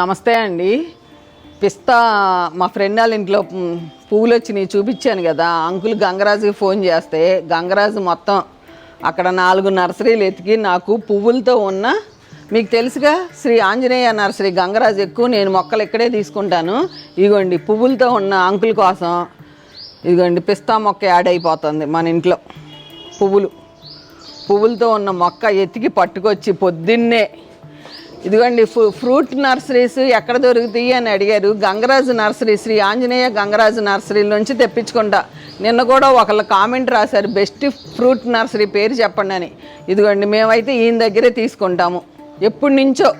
నమస్తే అండి. పిస్తా మా ఫ్రెండ్ వాళ్ళ ఇంట్లో పువ్వులు వచ్చినాయి చూపించాను కదా. అంకుల్ గంగరాజుకి ఫోన్ చేస్తే గంగరాజు మొత్తం అక్కడ నాలుగు నర్సరీలు ఎతికి నాకు పువ్వులతో ఉన్న మీకు తెలుసుగా శ్రీ ఆంజనేయ నర్సరీ గంగరాజు ఎక్కువ నేను మొక్కలు ఇక్కడే తీసుకుంటాను. ఇదిగోండి పువ్వులతో ఉన్న అంకుల్ కోసం ఇదిగోండి పిస్తా మొక్క యాడ్ అయిపోతుంది మన ఇంట్లో. పువ్వులు. పువ్వులతో ఉన్న మొక్క ఎతికి పట్టుకొచ్చి పొద్దున్నే ఇదిగోండి ఫ్రూ- ఫ్రూట్ నర్సరీస్ ఎక్కడ దొరుకుతాయి అని అడిగారు. గంగరాజు నర్సరీ శ్రీ ఆంజనేయ గంగరాజు నర్సరీ నుంచి తెప్పించుకుంటా. నిన్న కూడా ఒకళ్ళు కామెంట్ రాశారు బెస్ట్ ఫ్రూట్ నర్సరీ పేరు చెప్పండి అని. ఇదిగోండి మేమైతే ఈయన దగ్గరే తీసుకుంటాము. ఎప్పటి నుంచో.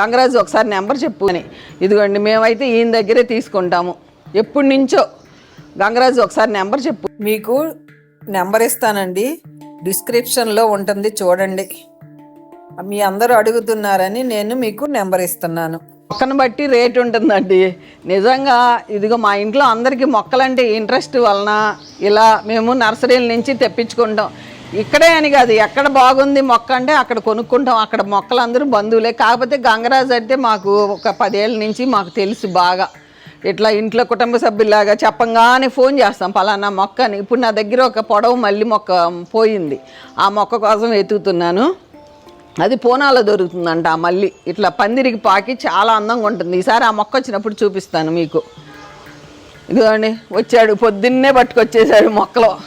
గంగరాజు ఒకసారి నెంబర్ చెప్పు అని. ఇదిగోండి మేమైతే ఈయన దగ్గరే తీసుకుంటాము. ఎప్పటి నుంచో. గంగరాజు ఒకసారి నెంబర్ చెప్పు. మీకు నెంబర్ ఇస్తానండి. డిస్క్రిప్షన్లో ఉంటుంది చూడండి. మీ అందరూ అడుగుతున్నారని నేను మీకు నెంబర్ ఇస్తున్నాను. మొక్కను బట్టి రేట్ ఉంటుందండి. నిజంగా ఇదిగో మా ఇంట్లో అందరికీ మొక్కలంటే ఇంట్రెస్ట్ వలన ఇలా మేము నర్సరీల నుంచి తెప్పించుకుంటాం. ఇక్కడే అని కాదు ఎక్కడ బాగుంది మొక్క అంటే అక్కడ కొనుక్కుంటాం. అక్కడ మొక్కలు అందరూ బంధువులే. కాకపోతే గంగరాజు అంటే మాకు ఒక పదేళ్ళ నుంచి మాకు తెలుసు బాగా. ఇట్లా ఇంట్లో కుటుంబ సభ్యులాగా చెప్పంగానే ఫోన్ చేస్తాం పలానా మొక్కని. ఇప్పుడు నా దగ్గర ఒక పొడవు మల్లి మొక్క పోయింది. ఆ మొక్క కోసం వెతుకుతున్నాను. అది పూనాలో దొరుకుతుందంట మళ్ళీ. ఇట్లా పందిరికి పాకి చాలా అందంగా ఉంటుంది. ఈసారి ఆ మొక్క వచ్చినప్పుడు చూపిస్తాను మీకు. ఇదిగోండి వచ్చాడు. పొద్దున్నే పట్టుకొచ్చేసాడు మొక్కలో.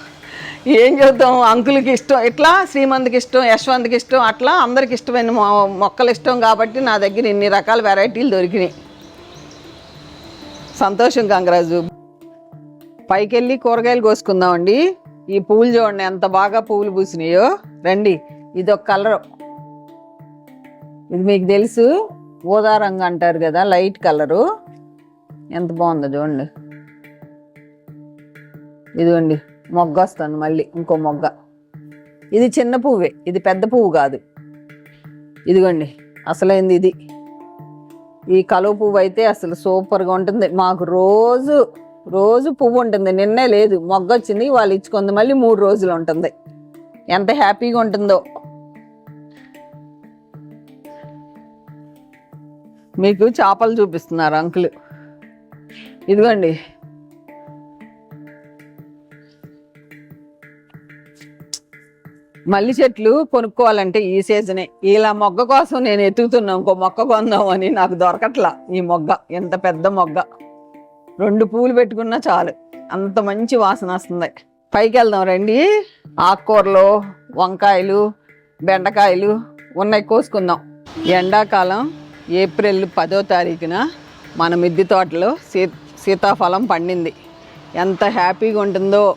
ఏం చేద్దాం? అంకుల్కి ఇష్టం. ఇట్లా శ్రీమంత్కి ఇష్టం యశ్వంత్కి ఇష్టం అట్లా అందరికి ఇష్టమైన మొ- మొక్కలు ఇష్టం కాబట్టి నా దగ్గర ఇన్ని రకాల వెరైటీలు దొరికినాయి. సంతోషం గంగరాజు. పైకి వెళ్ళి కూరగాయలు కోసుకుందామండి. ఈ పువ్వులు చూడండి ఎంత బాగా పువ్వులు పూసినాయో. రండి ఇది ఒక కలర్. ఇది మీకు తెలుసు ఊదా రంగు అంటారు కదా లైట్ కలరు. ఎంత బాగుందో చూడండి. ఇదిగోండి మొగ్గ వస్తుంది మళ్ళీ ఇంకో మొగ్గ. ఇది చిన్న పువ్వే ఇది పెద్ద పువ్వు కాదు. ఇదిగోండి అసలైంది ఇది. ఈ కలువ పువ్వు అయితే అసలు సూపర్గా ఉంటుంది. మాకు రోజు రోజు పువ్వు ఉంటుంది. నిన్నే లేదు మొగ్గ వచ్చింది వాళ్ళు ఇచ్చుకుంది మళ్ళీ మూడు రోజులు ఉంటుంది. ఎంత హ్యాపీగా ఉంటుందో. మీకు చేపలు చూపిస్తున్నారు అంకుల్. ఇదిగోండి. మల్లి చెట్లు కొనుక్కోవాలంటే ఈ సీజనే. ఇలా మొగ్గ కోసం నేను ఎతుకుతున్నా ఇంకో మొక్క కొందాం అని నాకు దొరకట్లా ఈ మొగ్గ. ఎంత పెద్ద మొగ్గ. రెండు పూలు పెట్టుకున్నా చాలు. అంత మంచి వాసన వస్తుంది. పైకి వెళ్దాం రండి. ఆకుకూరలు వంకాయలు బెండకాయలు ఉన్నాయి కోసుకుందాం. ఎండాకాలం. ఏప్రిల్ పదో తారీఖున మన మిద్ది తోటలో సీ సీతాఫలం పండింది. ఎంత హ్యాపీగా ఉంటుందో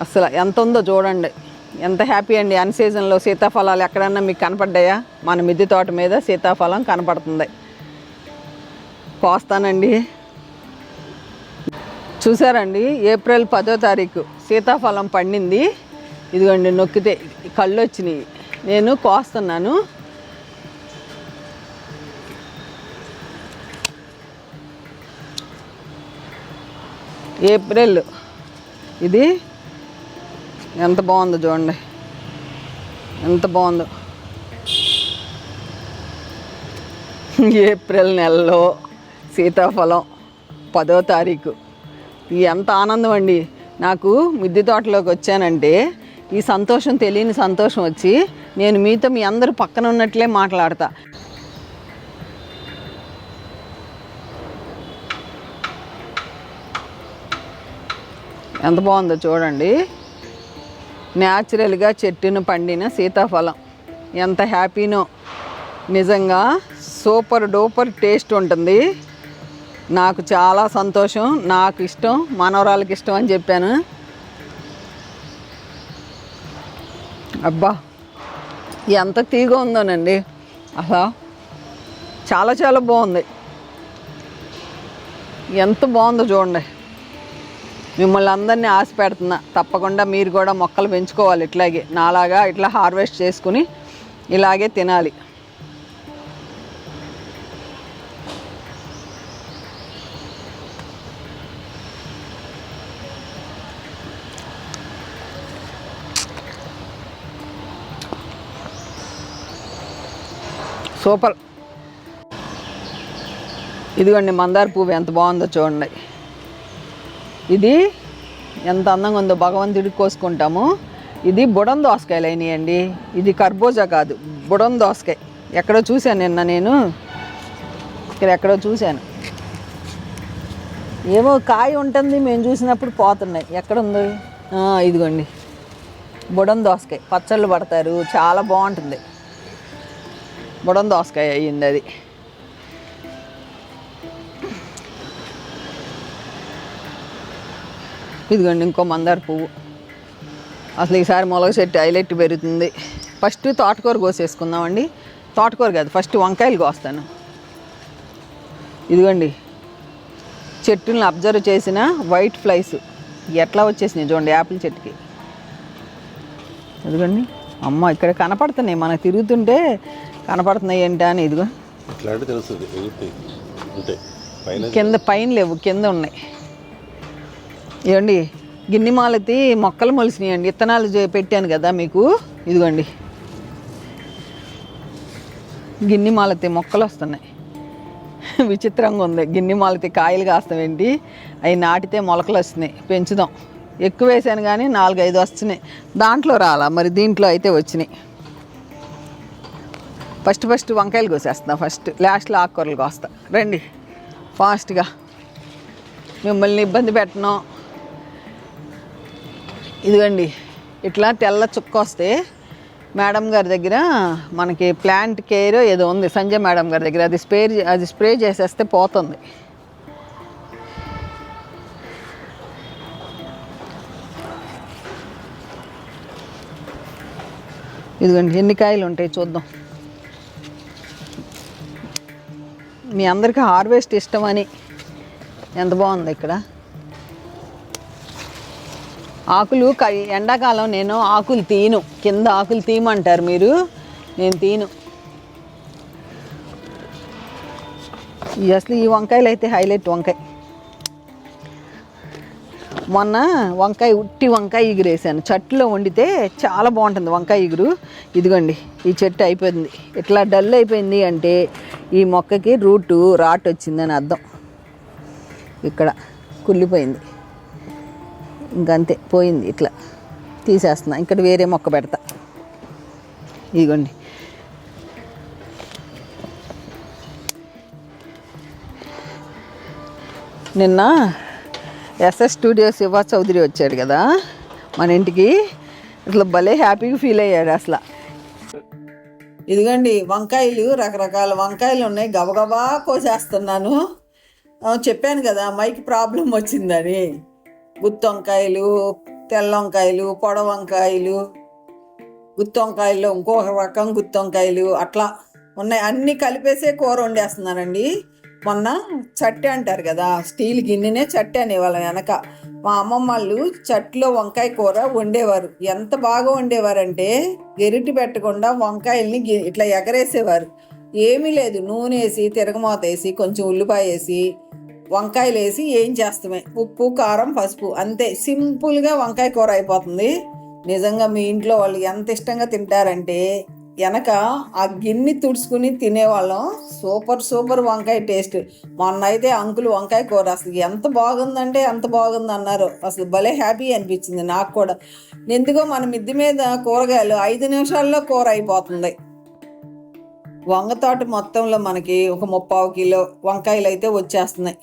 అసలు ఎంత ఉందో చూడండి. ఎంత హ్యాపీ అండి. అన్ సీజన్లో సీతాఫలాలు ఎక్కడన్నా మీకు కనపడ్డాయా? మన మిద్ది తోట మీద సీతాఫలం కనపడుతుంది. కోస్తానండి. చూసారండి? ఏప్రిల్ పదో తారీఖు సీతాఫలం పండింది. ఇదిగోండి నొక్కితే కళ్ళు వచ్చినాయి. నేను కోస్తున్నాను. ఏప్రిల్. ఇది ఎంత బాగుందో చూడండి. ఎంత బాగుందో. ఏప్రిల్ నెలలో సీతాఫలం పదో తారీఖు. ఇది ఎంత ఆనందం అండి. నాకు మిద్దె తోటలోకి వచ్చానంటే ఈ సంతోషం తెలియని సంతోషం వచ్చి నేను మీతో మీ అందరు పక్కన ఉన్నట్లే మాట్లాడతా. ఎంత బాగుందో చూడండి. న్యాచురల్గా చెట్టును పండిన సీతాఫలం. ఎంత హ్యాపీనో. నిజంగా సూపర్ డూపర్ టేస్ట్ ఉంటుంది. నాకు చాలా సంతోషం నాకు ఇష్టం మనవరాలకి ఇష్టం అని చెప్పాను. అబ్బా ఎంత తీగ ఉందోనండి. అసలు చాలా చాలా బాగుంది. ఎంత బాగుందో చూడండి. మిమ్మల్ని అందరినీ ఆశ పెడుతున్నా. తప్పకుండా మీరు కూడా మొక్కలు పెంచుకోవాలి ఇట్లాగే. నాలాగా ఇట్లా హార్వెస్ట్ చేసుకుని ఇలాగే తినాలి. సూపర్. ఇదిగోండి మందార పువ్వు ఎంత బాగుందో చూడండి. ఇది ఎంత అందంగా ఉందో భగవంతుడికి కోసుకుంటాము. ఇది బుడం దోసకాయలు అయినాయండి. ఇది కర్బూజా కాదు బుడం దోసకాయ. ఎక్కడో చూశాను నిన్న నేను. ఇక్కడ ఎక్కడో చూశాను. ఏమో కాయ ఉంటుంది మేము చూసినప్పుడు పోతున్నాయి. ఎక్కడ ఉంది? ఇదిగోండి. బుడం దోసకాయ. పచ్చళ్ళు పడతారు. చాలా బాగుంటుంది. బుడం దోసకాయ అయ్యింది అది. ఇదిగోండి ఇంకో మందార పువ్వు. అసలు ఈసారి మొలగ చెట్టు హైలైట్ పెరుగుతుంది. ఫస్ట్ తోటకూర కోసేసుకుందామండి. తోటకూర కాదు ఫస్ట్ వంకాయలు కోస్తాను. ఇదిగోండి చెట్టుని అబ్జర్వ్ చేసిన వైట్ ఫ్లైస్. ఎట్లా వచ్చేసినాయి చూడండి యాపిల్ చెట్టుకి. ఇదిగోండి అమ్మ ఇక్కడ కనపడుతున్నాయి. మనకు తిరుగుతుంటే కనపడుతున్నాయి ఏంటా అని ఇదిగో. కింద పైన లేవు కింద ఉన్నాయి. ఏమండి గిన్నె మాలతి మొక్కలు మొలిసినాయండి. ఇత్తనాలు పెట్టాను కదా మీకు. ఇదిగోండి. గిన్నె మాలతి మొక్కలు వస్తున్నాయి. విచిత్రంగా ఉంది. గిన్నె మాలతి కాయలు కాస్తామేంటి అవి నాటితే మొలకలు వస్తున్నాయి. పెంచుదాం. ఎక్కువ వేసాను కానీ నాలుగైదు వస్తున్నాయి. దాంట్లో రాలా. మరి దీంట్లో అయితే వచ్చినాయి. ఫస్ట్ ఫస్ట్ వంకాయలు కోసేస్తున్నా ఫస్ట్ లాస్ట్లో ఆకుకూరలు కోస్తా. రండి. ఫాస్ట్గా. మిమ్మల్ని ఇబ్బంది పెట్టను. ఇదిగోండి ఇట్లా తెల్ల చుక్క వస్తే మేడం గారి దగ్గర మనకి ప్లాంట్ కేర్ ఏదో ఉంది సంజయ్ మేడం గారి దగ్గర. అది స్ప్రే అది స్ప్రే చేసేస్తే పోతుంది. ఇదిగోండి ఎన్ని కాయలు ఉంటాయి చూద్దాం. మీ అందరికీ హార్వెస్ట్ ఇష్టమని. ఎంత బాగుంది ఇక్కడ? ఆకులు క- ఎండాకాలం నేను ఆకులు తీను కింద ఆకులు తీయమంటారు మీరు. నేను తీను అసలు ఈ వంకాయలు అయితే హైలైట్ వంకాయ. మొన్న వంకాయ ఉట్టి వంకాయ ఎగురేసాను. చెట్టులో వండితే చాలా బాగుంటుంది వంకాయ ఇగురు ఇదిగోండి ఈ చెట్టు అయిపోయింది. ఇట్లా డల్ అయిపోయింది అంటే ఈ మొక్కకి రూటు రాట్ వచ్చిందని అర్థం. ఇక్కడ కుళ్ళిపోయింది. ఇంకంతే పోయింది ఇట్లా. తీసేస్తున్నా ఇక్కడ వేరే మొక్క పెడతా. ఇదిగోండి. నిన్న ఎస్ఎస్ స్టూడియో శివ చౌదరి వచ్చాడు కదా మన ఇంటికి. ఇట్లా భలే హ్యాపీగా ఫీల్ అయ్యాడు అసలు. ఇదిగోండి వంకాయలు రకరకాల వంకాయలు ఉన్నాయి. గబగబా కోసేస్తున్నాను. చెప్పాను కదా మైక్ ప్రాబ్లం వచ్చిందని. గుత్తి వంకాయలు తెల్ల వంకాయలు పొడ వంకాయలు గుత్తి వంకాయలు ఇంకొక రకం గుత్తి వంకాయలు అట్లా ఉన్నాయి. అన్నీ కలిపేసే కూర వండేస్తున్నానండి మొన్న చట్టె అంటారు కదా స్టీల్ గిన్నెనే చట్టె అనేవాళ్ళ వెనక. మా అమ్మమ్మ వాళ్ళు చట్లో వంకాయ కూర వండేవారు. ఎంత బాగా వండేవారంటే గెరిటి పెట్టకుండా వంకాయల్ని ఇట్లా ఎగరేసేవారు. ఏమీ లేదు. నూనె వేసి తిరగమోత వేసి కొంచెం ఉల్లిపాయ వేసి వంకాయలు వేసి ఏం చేస్తామే? ఉప్పు కారం పసుపు. అంతే. సింపుల్గా వంకాయ కూర అయిపోతుంది. నిజంగా మీ ఇంట్లో వాళ్ళు ఎంత ఇష్టంగా తింటారంటే వెనక ఆ గిన్నె తుడుచుకుని తినేవాళ్ళం. సూపర్ సూపర్ వంకాయ టేస్ట్. మొన్న అయితే అంకుల్ వంకాయ కూర అసలు ఎంత బాగుందంటే ఎంత బాగుంది అన్నారు అసలు భలే హ్యాపీ అనిపించింది నాకు కూడా. ఎందుకో మన మిద్ది మీద కూరగాయలు ఐదు నిమిషాల్లో కూర అయిపోతుంది. వంగ తోట మొత్తంలో మనకి ఒక ముప్పావు కిలో వంకాయలు అయితే వచ్చేస్తున్నాయి.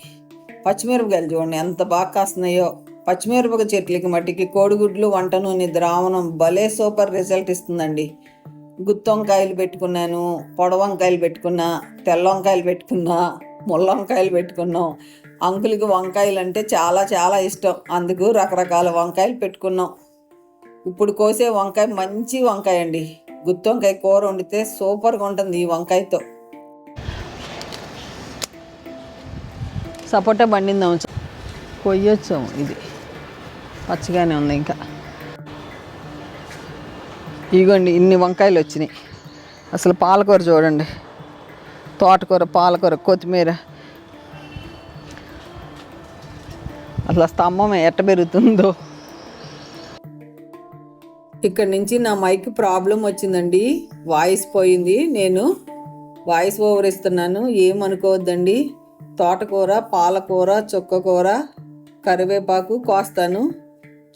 పచ్చిమిరపకాయలు చూడండి ఎంత బాగా కాస్తున్నాయో. పచ్చిమిరపక చెట్లకి మట్టికి కోడిగుడ్లు వంట నూనె ద్రావణం భలే సూపర్ రిజల్ట్ ఇస్తుందండి. గుత్తి వంకాయలు పెట్టుకున్నాను పొడవంకాయలు పెట్టుకున్నా తెల్ల వంకాయలు పెట్టుకున్నా ముళ్ళ వంకాయలు పెట్టుకున్నాం. అంకులకి వంకాయలు అంటే చాలా చాలా ఇష్టం. అందుకు రకరకాల వంకాయలు పెట్టుకున్నాం. ఇప్పుడు కోసే వంకాయ మంచి వంకాయ అండి గుత్తి వంకాయ కూర వండితే సూపర్గా ఉంటుంది ఈ వంకాయతో. సపోటా బండిందాం కొయ్యొచ్చాం ఇది. పచ్చగానే ఉంది ఇంకా. ఇగోండి ఇన్ని వంకాయలు వచ్చినాయి. అసలు పాలకూర చూడండి. తోటకూర పాలకూర కొత్తిమీర. అసలు స్తంభం ఎట్ట పెరుగుతుందో. ఇక్కడ నుంచి నా మైక్ ప్రాబ్లం వచ్చిందండి. వాయిస్ పోయింది. నేను వాయిస్ ఓవర్ ఇస్తున్నాను. ఏమనుకోవద్దండి. తోటకూర పాలకూర చుక్కకూర కరివేపాకు కోస్తాను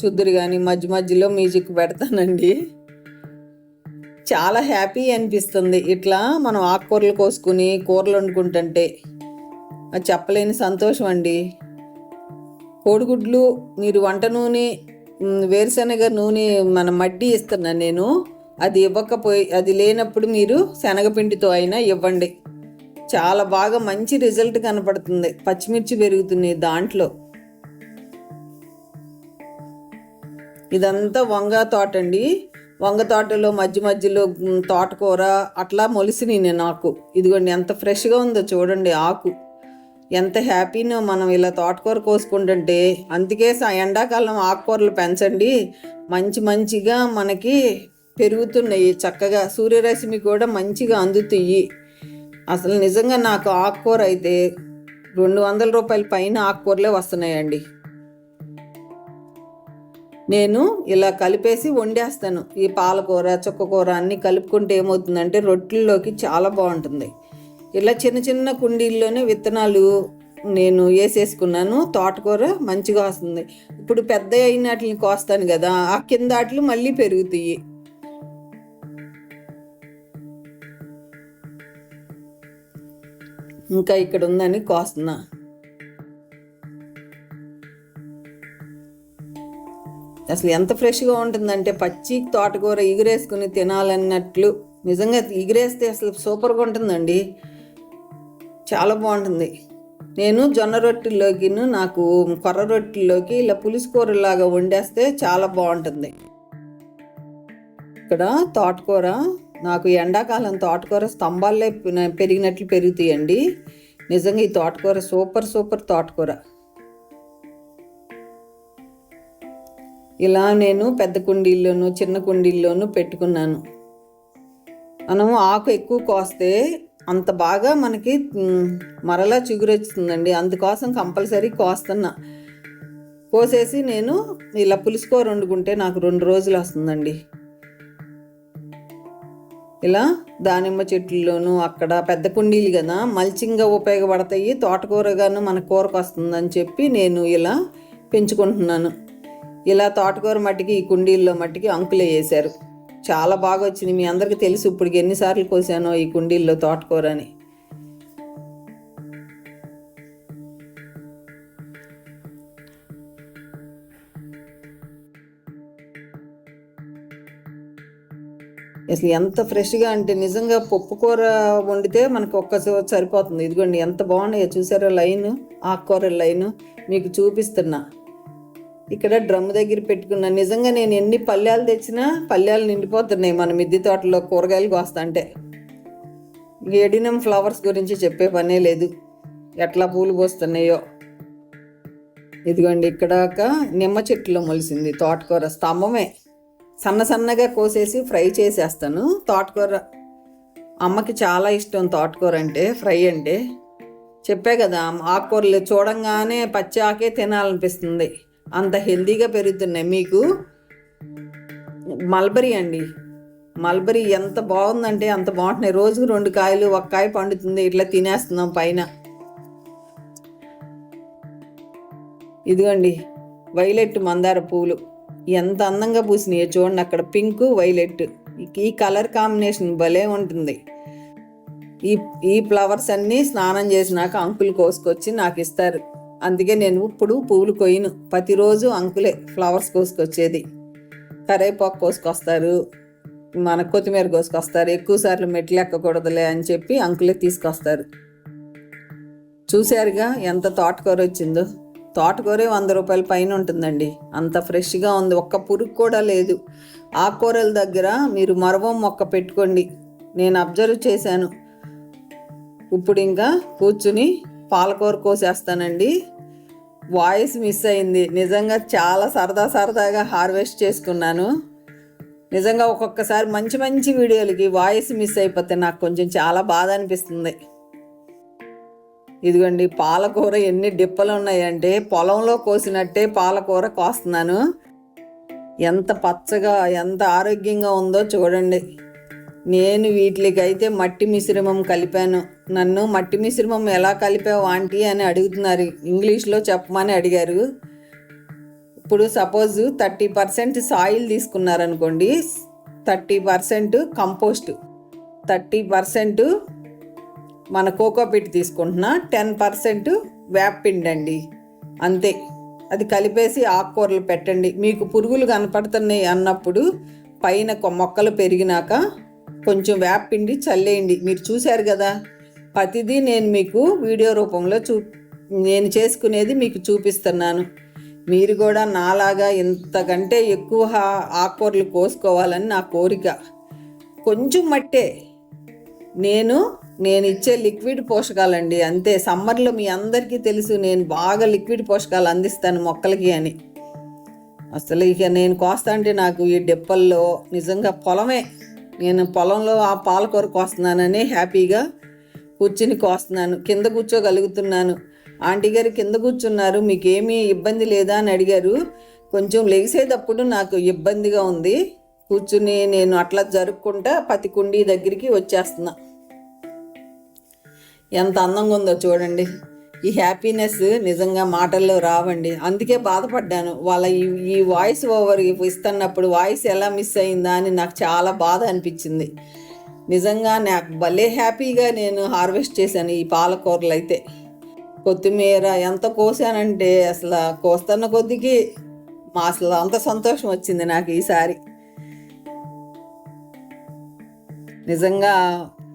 చుద్దురు కానీ మధ్య మధ్యలో మ్యూజిక్ పెడతానండి. చాలా హ్యాపీ అనిపిస్తుంది. ఇట్లా మనం ఆకుకూరలు కోసుకుని కూరలు వండుకుంటుంటే అది చెప్పలేని సంతోషం అండి. కోడిగుడ్లు మీరు వంట నూనె వేరుశనగ నూనె మన మడ్డి ఇస్తున్నాను నేను. అది ఇవ్వకపోయి అది లేనప్పుడు మీరు శనగపిండితో అయినా ఇవ్వండి. చాలా బాగా మంచి రిజల్ట్ కనపడుతుంది. పచ్చిమిర్చి పెరుగుతున్నాయి దాంట్లో. ఇదంతా వంగ తోట అండి. వంగ తోటలో మధ్య మధ్యలో తోటకూర అట్లా మొలిసినాయి నాకు ఇదిగోండి ఎంత ఫ్రెష్గా ఉందో చూడండి ఆకు. ఎంత హ్యాపీనో మనం ఇలా తోటకూర కోసుకుంటుంటే. అందుకే ఎండాకాలం ఆకుకూరలు పెంచండి. మంచి మంచిగా మనకి పెరుగుతున్నాయి చక్కగా. సూర్యరశ్మి కూడా మంచిగా అందుతాయి. అసలు నిజంగా నాకు ఆకుకూర అయితే రెండు వందల రూపాయల పైన ఆకుకూరలే వస్తున్నాయండి. నేను ఇలా కలిపేసి వండేస్తాను. ఈ పాలకూర చుక్కకూర అన్నీ కలుపుకుంటే ఏమవుతుందంటే రొట్టెల్లోకి చాలా బాగుంటుంది. ఇలా చిన్న చిన్న కుండీల్లోనే విత్తనాలు నేను వేసేసుకున్నాను. తోటకూర మంచిగా వస్తుంది. ఇప్పుడు పెద్ద అయిన వాటిని కోస్తాను కదా ఆ కింద వాటిలు మళ్ళీ పెరుగుతాయి. ఇంకా ఇక్కడ ఉందని కోస్తున్నా. అసలు ఎంత ఫ్రెష్గా ఉంటుందంటే పచ్చి తోటకూర ఎగిరేసుకుని తినాలన్నట్లు. నిజంగా ఎగిరేస్తే అసలు సూపర్గా ఉంటుందండి. చాలా బాగుంటుంది. నేను జొన్న రొట్టెల్లోకి నాకు కొర్ర రొట్టెల్లోకి ఇలా పులుసుకూరలాగా వండేస్తే చాలా బాగుంటుంది. ఇక్కడ తోటకూర నాకు ఎండాకాలం తోటకూర స్తంభాలే పెరిగినట్లు పెరుగుతాయండి. నిజంగా ఈ తోటకూర సూపర్ సూపర్ తోటకూర. ఇలా నేను పెద్ద కుండీల్లోను చిన్న కుండీల్లోనూ పెట్టుకున్నాను. మనము ఆకు ఎక్కువ కోస్తే అంత బాగా మనకి మరలా చిగురొచ్చుతుందండి. అందుకోసం కంపల్సరీ కోస్తున్నా. కోసేసి నేను ఇలా పులుసుకో వండుకుంటే నాకు రెండు రోజులు వస్తుందండి. ఇలా దానిమ్మ చెట్లలోనూ అక్కడ పెద్ద కుండీలు కదా మల్చింగ్గా ఉపయోగపడతాయి తోటకూరగాను మన కూరకు వస్తుందని చెప్పి నేను ఇలా పెంచుకుంటున్నాను. ఇలా తోటకూర మట్టికి ఈ కుండీల్లో మట్టికి అంకులే వేశారు. చాలా బాగా వచ్చింది. మీ అందరికీ తెలుసు ఇప్పుడు ఎన్నిసార్లు కోసానో ఈ కుండీల్లో తోటకూర అని అసలు ఎంత ఫ్రెష్గా అంటే నిజంగా పప్పు కూర వండితే మనకు ఒక్క సరిపోతుంది. ఇదిగోండి ఎంత బాగున్నాయో చూసారా లైన్? ఆకుకూర లైన్. మీకు చూపిస్తున్నా. ఇక్కడ డ్రమ్ దగ్గర పెట్టుకున్నా. నిజంగా నేను ఎన్ని పల్లెలు తెచ్చినా పల్లెలు నిండిపోతున్నాయి మన మిద్దె తోటలో కూరగాయలు కోస్తంటే ఎడినం ఫ్లవర్స్ గురించి చెప్పే పనే లేదు. ఎట్లా పూలు పోస్తున్నాయో. ఇదిగోండి ఇక్కడ నిమ్మ చెట్టులో మొలిసింది తోటకూర స్తంభమే. సన్న సన్నగా కోసేసి ఫ్రై చేసేస్తాను. తోటకూర అమ్మకి చాలా ఇష్టం తోటకూర అంటే ఫ్రై అంటే. చెప్పే కదా ఆకుకూరలు చూడంగానే పచ్చి ఆకే తినాలనిపిస్తుంది. అంత హెల్దీగా పెరుగుతున్నాయి మీకు. మల్బరీ అండి. మల్బరీ ఎంత బాగుందంటే అంత బాగుంటున్నాయి. రోజుకు రెండు కాయలు ఒక కాయ పండుతుంది. ఇట్లా తినేస్తున్నాం పైన. ఇదిగోండి వైలెట్ మందార పూలు. ఎంత అందంగా పూసినాయో చూడండి అక్కడ పింక్ వైలెట్. ఈ కలర్ కాంబినేషన్ భలే ఉంటుంది. ఈ ఈ ఫ్లవర్స్ అన్నీ స్నానం చేసినాక అంకులు కోసుకొచ్చి నాకు ఇస్తారు. అందుకే నేను ఇప్పుడు పువ్వులు కొయ్యను. ప్రతిరోజు అంకులే ఫ్లవర్స్ కోసుకొచ్చేది. కరేపాకు కోసుకొస్తారు. మన కొత్తిమీర కోసుకొస్తారు. ఎక్కువ సార్లు మెట్లు ఎక్కకూడదులే అని చెప్పి అంకులే తీసుకొస్తారు. చూశారుగా ఎంత తోటకూర వచ్చిందో. తోటకూరే వంద రూపాయల పైన ఉంటుందండి. అంత ఫ్రెష్గా ఉంది. ఒక్క పురుగు కూడా లేదు. ఆకుకూరల దగ్గర మీరు మరవం మొక్క పెట్టుకోండి. నేను అబ్జర్వ్ చేశాను. ఇప్పుడు ఇంకా కూర్చుని పాలకూర కోసేస్తానండి. వాయిస్ మిస్ అయింది. నిజంగా చాలా సరదా సరదాగా హార్వెస్ట్ చేసుకున్నాను. నిజంగా ఒక్కొక్కసారి మంచి మంచి వీడియోలకి వాయిస్ మిస్ అయిపోతే నాకు కొంచెం చాలా బాధ అనిపిస్తుంది. ఇదిగోండి పాలకూర ఎన్ని డిప్పలు ఉన్నాయంటే పొలంలో కోసినట్టే పాలకూర కోస్తున్నాను. ఎంత పచ్చగా ఎంత ఆరోగ్యంగా ఉందో చూడండి. నేను వీటికైతే మట్టి మిశ్రమం కలిపాను. నన్ను మట్టి మిశ్రమం ఎలా కలిపావు ఆంటీ అని అడుగుతున్నారు. ఇంగ్లీష్లో చెప్పమని అడిగారు. ఇప్పుడు suppose thirty percent soil తీసుకున్నారనుకోండి thirty percent compost. Thirty percent మన కోకో పిట్ తీసుకుంటున్నా టెన్ పర్సెంట్ వేపిండి అండి. అంతే. అది కలిపేసి ఆకుకూరలు పెట్టండి. మీకు పురుగులు కనపడుతున్నాయి అన్నప్పుడు పైన మొక్కలు పెరిగినాక కొంచెం వేపిండి చల్లేయండి. మీరు చూశారు కదా ప్రతిదీ నేను మీకు వీడియో రూపంలో చూ నేను చేసుకునేది మీకు చూపిస్తున్నాను. మీరు కూడా నాలాగా ఇంతకంటే ఎక్కువ ఆకుకూరలు కోసుకోవాలని నా కోరిక. కొంచెం మట్టే. నేను నేను ఇచ్చే లిక్విడ్ పోషకాలండి అంతే. సమ్మర్లో మీ అందరికీ తెలుసు నేను బాగా లిక్విడ్ పోషకాలు అందిస్తాను మొక్కలకి అని. అసలు ఇక నేను కోస్తా అంటే నాకు ఈ డెప్పల్లో నిజంగా పొలమే. నేను పొలంలో ఆ పాలకూర కోస్తున్నానని హ్యాపీగా కూర్చుని కోస్తున్నాను కింద కూర్చోగలుగుతున్నాను. ఆంటీ గారు కింద కూర్చున్నారు మీకేమీ ఇబ్బంది లేదా అని అడిగారు. కొంచెం లెగిసేటప్పుడు నాకు ఇబ్బందిగా ఉంది. కూర్చుని నేను అట్లా జరుపుకుంటా పతి కుండీ దగ్గరికి వచ్చేస్తున్నా. ఎంత అందంగా ఉందో చూడండి. ఈ హ్యాపీనెస్ నిజంగా మాటల్లో రావండి. అందుకే బాధపడ్డాను. వాళ్ళ ఈ ఈ వాయిస్ ఓవర్ ఇస్తున్నప్పుడు వాయిస్ ఎలా మిస్ అయిందా అని నాకు చాలా బాధ అనిపించింది. నిజంగా నాకు భలే హ్యాపీగా నేను హార్వెస్ట్ చేశాను ఈ పాలకూరలు అయితే. కొత్తిమీర ఎంత కోసానంటే అసలు కోస్తున్న కొద్దికి మా అసలు అంత సంతోషం వచ్చింది నాకు ఈసారి. నిజంగా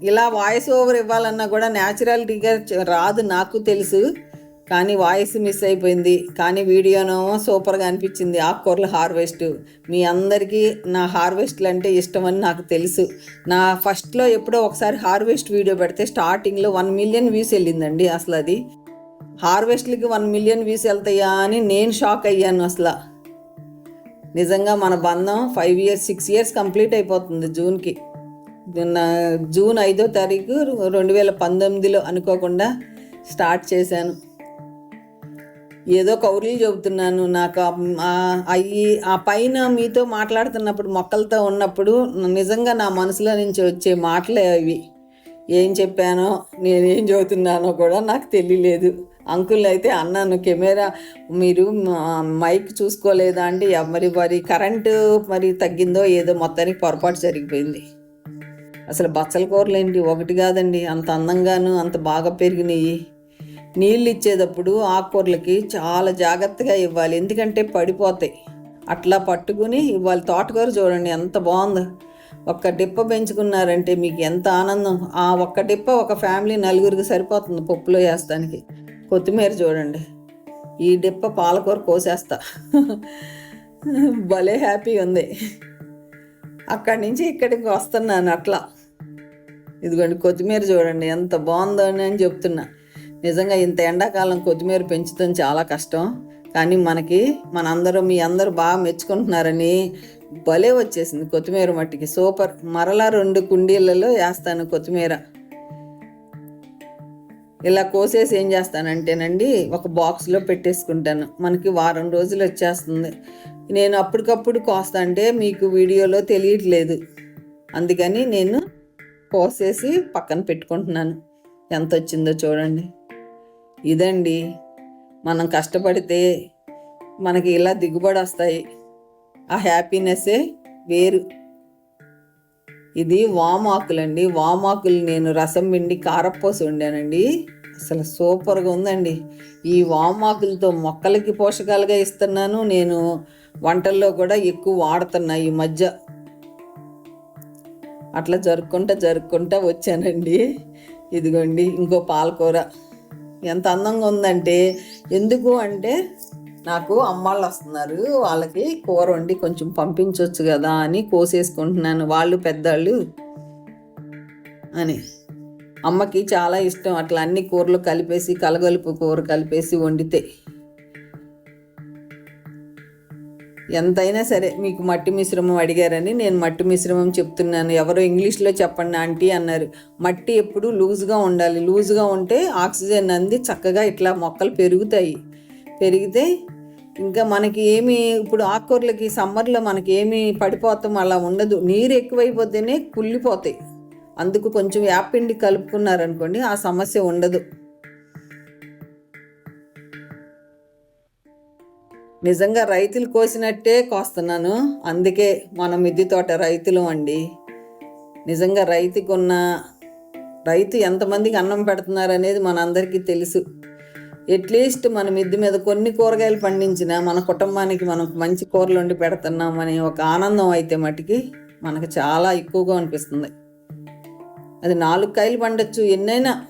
ఇలా వాయిస్ ఓవర్ ఇవ్వాలన్నా కూడా న్యాచురాలిటీగా రాదు నాకు తెలుసు. కానీ వాయిస్ మిస్ అయిపోయింది. కానీ వీడియోనో సూపర్గా అనిపించింది. ఆకుకూరల హార్వెస్ట్ మీ అందరికీ నా హార్వెస్ట్లు అంటే ఇష్టమని నాకు తెలుసు. నా ఫస్ట్లో ఎప్పుడో ఒకసారి హార్వెస్ట్ వీడియో పెడితే స్టార్టింగ్లో వన్ మిలియన్ వ్యూస్ వెళ్ళిందండి అసలు అది. హార్వెస్ట్లకి వన్ మిలియన్ వ్యూస్ వెళ్తాయా అని నేను షాక్ అయ్యాను అసలు. నిజంగా మన బంధం five years six years complete అయిపోతుంది జూన్కి. జూన్ ఐదో తారీఖు రెండు వేల పంతొమ్మిదిలో అనుకోకుండా స్టార్ట్ చేశాను. ఏదో కౌరులు చెబుతున్నాను. నాకు అవి అయ్యి ఆ పైన మీతో మాట్లాడుతున్నప్పుడు మొక్కలతో ఉన్నప్పుడు నిజంగా నా మనసులో నుంచి వచ్చే మాటలే అవి. ఏం చెప్పానో నేనేం చదువుతున్నానో కూడా నాకు తెలియలేదు. అంకుల్ అయితే అన్నాను కెమెరా మీరు మైక్ చూసుకోలేదా అంటే మరి మరి కరెంటు మరి తగ్గిందో ఏదో మొత్తానికి పొరపాటు జరిగిపోయింది. అసలు బచ్చల కూరలు ఏంటి ఒకటి కాదండి. అంత అందంగాను అంత బాగా పెరిగినాయి. నీళ్ళు ఇచ్చేటప్పుడు ఆకుకూరలకి చాలా జాగ్రత్తగా ఇవ్వాలి. ఎందుకంటే పడిపోతాయి. అట్లా పట్టుకుని ఇవ్వాలి. తోటకూర చూడండి ఎంత బాగుందో. ఒక్క డిప్ప పెంచుకున్నారంటే మీకు ఎంత ఆనందం. ఆ ఒక్క డిప్ప ఒక ఫ్యామిలీ నలుగురికి సరిపోతుంది పప్పులో వేస్తానికి కొత్తిమీర చూడండి. ఈ డిప్ప పాలకూర కోసేస్తా. భలే హ్యాపీ ఉంది. అక్కడి నుంచి ఇక్కడికి వస్తున్నాను అట్లా. ఇదిగోండి కొత్తిమీర చూడండి ఎంత బాగుందో అని చెప్తున్నా. నిజంగా ఇంత ఎండాకాలం కొత్తిమీర పెంచుతాం చాలా కష్టం. కానీ మనకి మనందరూ మీ అందరూ బాగా మెచ్చుకుంటున్నారని భలే వచ్చేసింది కొత్తిమీర మట్టికి. సూపర్. మరలా రెండు కుండీలలో వేస్తాను కొత్తిమీర. ఇలా కోసేసి ఏం చేస్తానంటేనండి ఒక బాక్స్లో పెట్టేసుకుంటాను. మనకి వారం రోజులు వచ్చేస్తుంది. నేను అప్పటికప్పుడు కోస్తా అంటే మీకు వీడియోలో తెలియట్లేదు. అందుకని నేను కోసేసి పక్కన పెట్టుకుంటున్నాను. ఎంత వచ్చిందో చూడండి. ఇదండి. మనం కష్టపడితే మనకి ఇలా దిగుబడి వస్తాయి. ఆ హ్యాపీనెస్సే వేరు. ఇది వామాకులండి వామాకులు నేను రసం పిండి కారపోసి వండానండి. అసలు సూపర్గా ఉందండి. ఈ వామాకులతో మొక్కలకి పోషకాలుగా ఇస్తున్నాను. నేను వంటల్లో కూడా ఎక్కువ వాడుతున్నా ఈ మధ్య. అట్లా జరుపుకుంటా జరుపుకుంటా వచ్చానండి. ఇదిగోండి ఇంకో పాలకూర. ఎంత అందంగా ఉందంటే ఎందుకు అంటే నాకు అమ్మాళ్ళు వస్తున్నారు వాళ్ళకి కూర వండి కొంచెం పంపించవచ్చు కదా అని కోసేసుకుంటున్నాను. వాళ్ళు పెద్దవాళ్ళు అని. అమ్మకి చాలా ఇష్టం అట్లా అన్ని కూరలు కలిపేసి కలగలుపు కూర కలిపేసి వండితే. ఎంతైనా సరే మీకు మట్టి మిశ్రమం అడిగారని నేను మట్టి మిశ్రమం చెప్తున్నాను. ఎవరో ఇంగ్లీష్లో చెప్పండి ఆంటీ అన్నారు. మట్టి ఎప్పుడు లూజ్గా ఉండాలి. లూజ్గా ఉంటే ఆక్సిజన్ అంది చక్కగా ఇట్లా మొక్కలు పెరుగుతాయి. పెరిగితే ఇంకా మనకి ఏమి ఇప్పుడు ఆకుకూరలకి సమ్మర్లో మనకి ఏమి పడిపోతాం అలా ఉండదు. నీరు ఎక్కువైపోతేనే కుళ్ళిపోతాయి. అందుకు కొంచెం యాపిండి కలుపుకున్నారనుకోండి ఆ సమస్య ఉండదు. నిజంగా రైతులు కోసినట్టే కోస్తున్నాను. అందుకే మన మిద్ది తోట రైతులు అండి. నిజంగా రైతుకు ఉన్న రైతు ఎంతమందికి అన్నం పెడుతున్నారు అనేది మనందరికీ తెలుసు. అట్లీస్ట్ మన మిద్ది మీద కొన్ని కూరగాయలు పండించిన మన కుటుంబానికి మనం మంచి కూరలు వండి పెడుతున్నామని ఒక ఆనందం అయితే మటుకి మనకు చాలా ఎక్కువగా అనిపిస్తుంది. అది నాలుగు కాయలు పండొచ్చు. ఎన్నైనా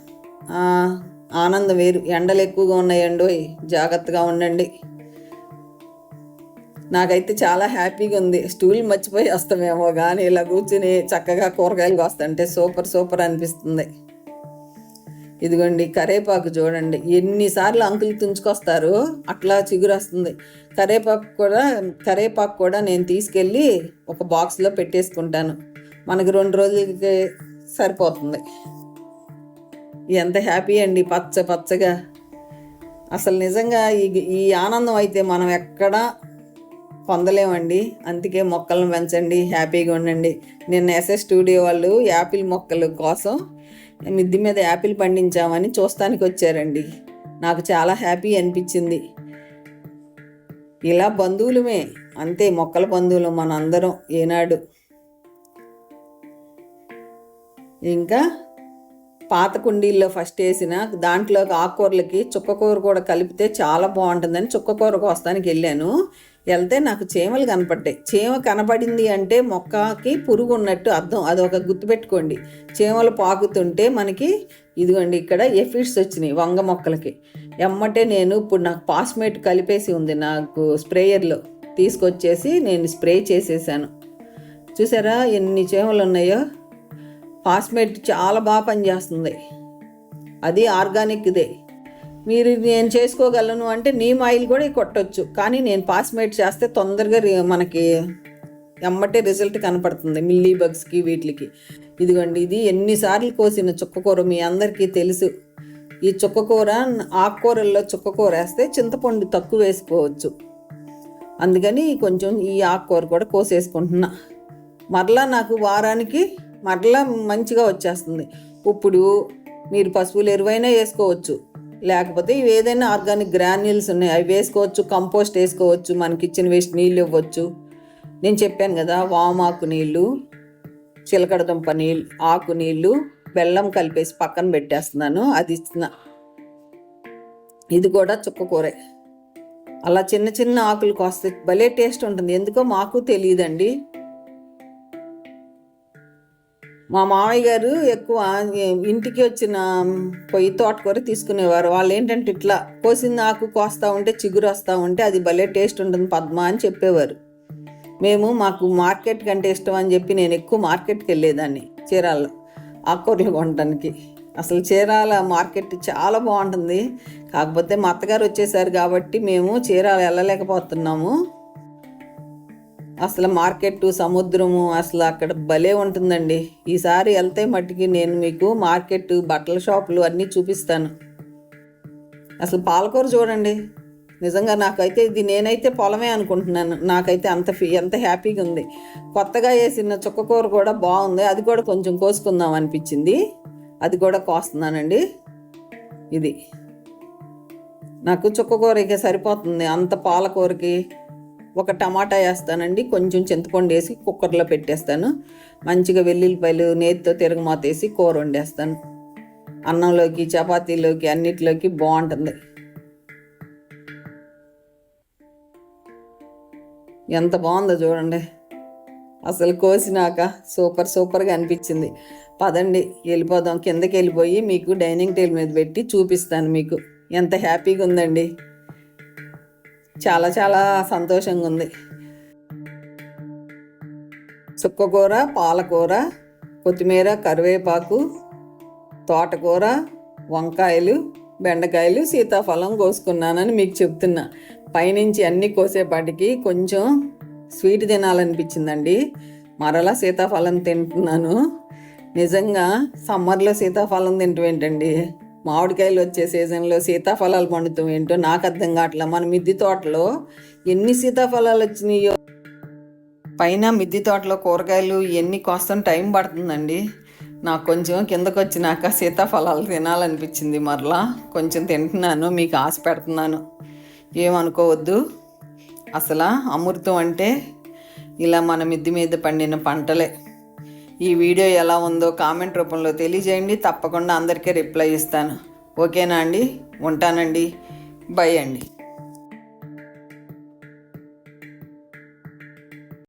ఆనందం వేరు. ఎండలు ఎక్కువగా ఉన్నాయండి. జాగ్రత్తగా ఉండండి. నాకైతే చాలా హ్యాపీగా ఉంది. స్టూల్ మర్చిపోయి వస్తామేమో కానీ ఇలా కూర్చుని చక్కగా కూరగాయలు వస్తుంటే సూపర్ సూపర్ అనిపిస్తుంది. ఇదిగోండి కరేపాకు చూడండి. ఎన్నిసార్లు అంకులు తుంచుకొస్తారు అట్లా చిగురు వస్తుంది కరేపాకు కూడా కరేపాకు కూడా నేను తీసుకెళ్ళి ఒక బాక్స్లో పెట్టేసుకుంటాను. మనకి రెండు రోజులకి సరిపోతుంది. ఎంత హ్యాపీ అండి పచ్చ పచ్చగా. అసలు నిజంగా ఈ ఈ ఆనందం అయితే మనం ఎక్కడా పొందలేమండి. అందుకే మొక్కలను పెంచండి హ్యాపీగా ఉండండి. నిన్న ఎస్ఎస్ స్టూడియో వాళ్ళు యాపిల్ మొక్కల కోసం మిద్ది మీద యాపిల్ పండించామని చూస్తానికి వచ్చారండి. నాకు చాలా హ్యాపీ అనిపించింది. ఇలా బంధువులమే. అంతే మొక్కల బంధువులు మనందరం ఏనాడు. ఇంకా పాత కుండీల్లో ఫస్ట్ వేసిన దాంట్లో ఆకుకూరలకి చుక్కకూర కూడా కలిపితే చాలా బాగుంటుందని చుక్కకూర కోస్తానికి వెళ్ళాను. వెళ్తే నాకు చీమలు కనపడ్డాయి. చీమ కనపడింది అంటే మొక్కకి పురుగు ఉన్నట్టు అర్థం. అది ఒక గుర్తుపెట్టుకోండి. చీమలు పాకుతుంటే మనకి ఇదిగోండి ఇక్కడ ఎఫిడ్స్ వచ్చినాయి వంగ మొక్కలకి. ఎమ్మటే నేను ఇప్పుడు నాకు పాస్మేట్ కలిపేసి ఉంది. నాకు స్ప్రేయర్లో తీసుకొచ్చేసి నేను స్ప్రే చేసేసాను. చూసారా ఎన్ని చీమలు ఉన్నాయో? పాస్మేట్ చాలా బాగా పనిచేస్తుంది. అది ఆర్గానిక్ ఇదే. మీరు నేను చేసుకోగలను అంటే నీమ్ ఆయిల్ కూడా కొట్టొచ్చు. కానీ నేను పాస్మేట్ చేస్తే తొందరగా రి- మనకి ఎమ్మటే రిజల్ట్ కనపడుతుంది మిల్లీ బగ్స్కి వీటికి. ఇదిగోండి ఇది ఎన్నిసార్లు కోసిన చుక్కకూర మీ అందరికీ తెలుసు. ఈ చుక్కకూర ఆకుకూరల్లో చుక్కకూర వేస్తే చింతపండు తక్కువ వేసుకోవచ్చు. అందుకని కొంచెం ఈ ఆకుకూర కూడా కోసేసుకుంటున్నా. మరలా నాకు వారానికి మరలా మంచిగా వచ్చేస్తుంది. ఇప్పుడు మీరు పశువులు ఎరువైనా వేసుకోవచ్చు. లేకపోతే ఇవి ఏదైనా ఆర్గానిక్ గ్రాన్యూల్స్ ఉన్నాయి. అవి వేసుకోవచ్చు కంపోస్ట్ వేసుకోవచ్చు మనకి ఇచ్చిన వేస్ట్ నీళ్ళు ఇవ్వచ్చు. నేను చెప్పాను కదా వామాకు నీళ్ళు చిలకడదుంప నీళ్ళు ఆకు నీళ్ళు బెల్లం కలిపేసి పక్కన పెట్టేస్తున్నాను. అది ఇస్తున్నా ఇది కూడా చుక్కకూరే అలా చిన్న చిన్న ఆకులు కోస్తే భలే టేస్ట్ ఉంటుంది. ఎందుకో మాకు తెలియదండి. మా మామయ్య గారు ఎక్కువ ఇంటికి వచ్చిన పొయ్యి తోటకూర తీసుకునేవారు. వాళ్ళు ఏంటంటే ఇట్లా కోసింది ఆకు కోస్తా ఉంటే చిగురు వస్తూ ఉంటే అది భలే టేస్ట్ ఉంటుంది పద్మ అని చెప్పేవారు. మేము మాకు మార్కెట్ కంటే ఇష్టం అని చెప్పి నేను ఎక్కువ మార్కెట్కి వెళ్ళేదాన్ని చీరాల్లో ఆకుకూరలు కొనడానికి అసలు చీరాల మార్కెట్ చాలా బాగుంటుంది. కాకపోతే మా అత్తగారు వచ్చేసారు కాబట్టి మేము చీరాలు వెళ్ళలేకపోతున్నాము. అసలు మార్కెట్ సముద్రము అసలు అక్కడ భలే ఉంటుందండి. ఈసారి వెళ్తే మట్టికి నేను మీకు మార్కెట్ బట్టల షాపులు అన్నీ చూపిస్తాను. అసలు పాలకూర చూడండి. నిజంగా నాకైతే ఇది నేనైతే పొలమే అనుకుంటున్నాను. నాకైతే అంత ఫీ ఎంత హ్యాపీగా ఉంది. కొత్తగా వేసిన చుక్కకూర కూడా బాగుంది. అది కూడా కొంచెం కోసుకుందాం అనిపించింది. అది కూడా కోస్తున్నానండి. ఇది. నాకు చుక్కకూర ఇక సరిపోతుంది. అంత పాలకూరకి ఒక టమాటా వేస్తానండి. కొంచెం చింతపండు వేసి కుక్కర్లో పెట్టేస్తాను. మంచిగా వెల్లుల్లిపాయలు నేతితో తిరగమాత వేసి కూర వండేస్తాను. అన్నంలోకి చపాతీలోకి అన్నిటిలోకి బాగుంటుంది. ఎంత బాగుందో చూడండి. అసలు కోసినాక సూపర్ సూపర్గా అనిపించింది. పదండి వెళ్ళిపోదాం. కిందకి వెళ్ళిపోయి మీకు డైనింగ్ టేబుల్ మీద పెట్టి చూపిస్తాను మీకు. ఎంత హ్యాపీగా ఉందండి. చాలా చాలా సంతోషంగా ఉంది చుక్కకూర పాలకూర కొత్తిమీర కరివేపాకు తోటకూర వంకాయలు బెండకాయలు సీతాఫలం కోసుకున్నానని మీకు చెప్తున్నా. పైనుంచి అన్నీ కోసేపాటికి కొంచెం స్వీట్ తినాలనిపించిందండి. మరలా సీతాఫలం తింటున్నాను. నిజంగా సమ్మర్లో సీతాఫలం తింటాం ఏంటండి? మామిడికాయలు వచ్చే సీజన్లో సీతాఫలాలు పండుతాం ఏంటో నాకు అర్థం కావట్లేదు మన మిద్దె తోటలో ఎన్ని సీతాఫలాలు వచ్చినాయో. పైన మిద్ది తోటలో కూరగాయలు ఇవన్నీ కోసం టైం పడుతుందండి. నాకు కొంచెం కిందకు వచ్చినాక సీతాఫలాలు తినాలనిపించింది మరలా. కొంచెం తింటున్నాను మీకు ఆశ పెడుతున్నాను. ఏమనుకోవద్దు. అసలు అమృతం అంటే ఇలా మన మిద్ది మీద పండిన పంటలే. ఈ వీడియో ఎలా ఉందో కామెంట్ రూపంలో తెలియజేయండి. తప్పకుండా అందరికీ రిప్లై ఇస్తాను. ఓకేనా అండి? ఉంటానండి. బై అండి.